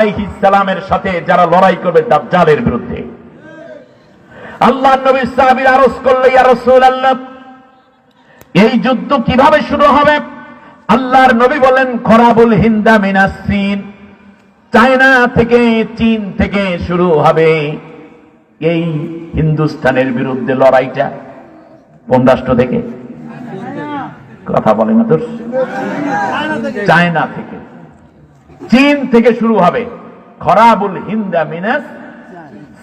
আলাইহিসসালামের সাথে যারা লড়াই করবে দাজ্জালের বিরুদ্ধে। আল্লাহ নবী সাহাবীর আরজ করলে ইয়া রাসূলুল্লাহ এই যুদ্ধ কীভাবে শুরু হবে? আল্লাহর নবী বলেন খরাবুল হিন্দা মিনাস চীন চায়না থেকে চীন থেকে শুরু হবে এই হিন্দুস্তানের বিরুদ্ধে লড়াইটা। কোন রাষ্ট্র থেকে? কথা বলে না তোর চায়না থেকে। চীন থেকে শুরু হবে। খরাবুল হিন্দা মিনাস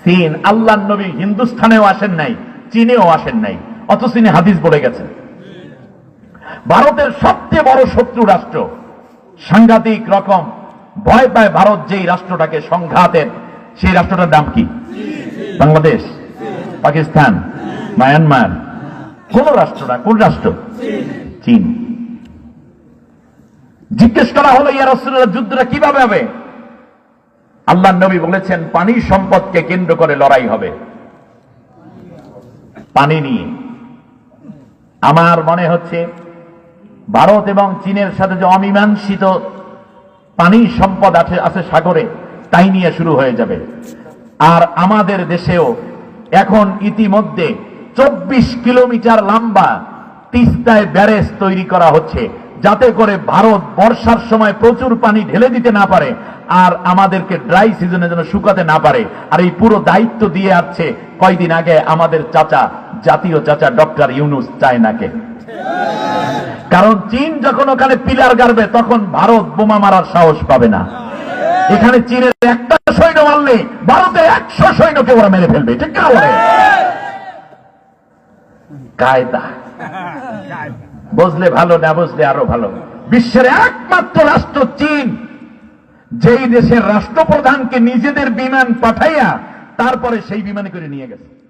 চীন। আল্লাহ নবী হিন্দুস্থানেও আসেন নাই, চীনেও আসেন নাই, অথচ তিনি হাদিস বলে গেছেন। ভারতের সবচেয়ে বড় শত্রু রাষ্ট্র, সাংঘাতিক রকম, ভয় পায় ভারত যেই রাষ্ট্রটাকে সংঘাতের, সেই রাষ্ট্রটার নাম কি? বাংলাদেশ, পাকিস্তান, মায়ানমার। কোন রাষ্ট্র না, কোন রাষ্ট্র? চীন। জিজ্ঞেস করা হলো, ইয়া রসুল্লাহ যুদ্ধটা কীভাবে হবে? আল্লাহ নবী বলেছেন, পানি সম্পদকে কেন্দ্র করে লড়াই হবে। পানি নিয়ে। আমার মনে হচ্ছে, ভারত এবং চীনের সাথে যে অমীমাংসিত পানি সম্পদ আছে আছে সাগরে, তাই নিয়ে শুরু হয়ে যাবে। আর আমাদের দেশেও এখন ইতিমধ্যে চব্বিশ কিলোমিটার লম্বা তিস্তায় ব্যারেজ তৈরি করা হচ্ছে। যাতে করে ভারত বর্ষার সময় প্রচুর পানি ঢেলে দিতে না পারে আর আমাদেরকে ড্রাই সিজনে যেন শুকাতে না পারে। আর এই পুরো দায়িত্ব দিয়ে আসছে কয়দিন আগে আমাদের চাচা, জাতীয় চাচা ডক্টর ইউনুস চায়নাকে। কারণ চীন যখন ওখানে পিলার গাড়বে, তখন ভারত বোমা মারার সাহস পাবে না। এখানে চীনের একটা সৈন্য মারলে ভারতের একশো সৈন্যকে ওরা মেরে ফেলবে, ঠিক না কায়দা। বুঝলে ভালো, না বুঝলে আরও ভালো। বিশ্বের একমাত্র রাষ্ট্র চীন। যেই দেশের রাষ্ট্রপ্রধানকে নিজেদের বিমান পাঠাইয়া তারপরে সেই বিমানে করে নিয়ে গেছে।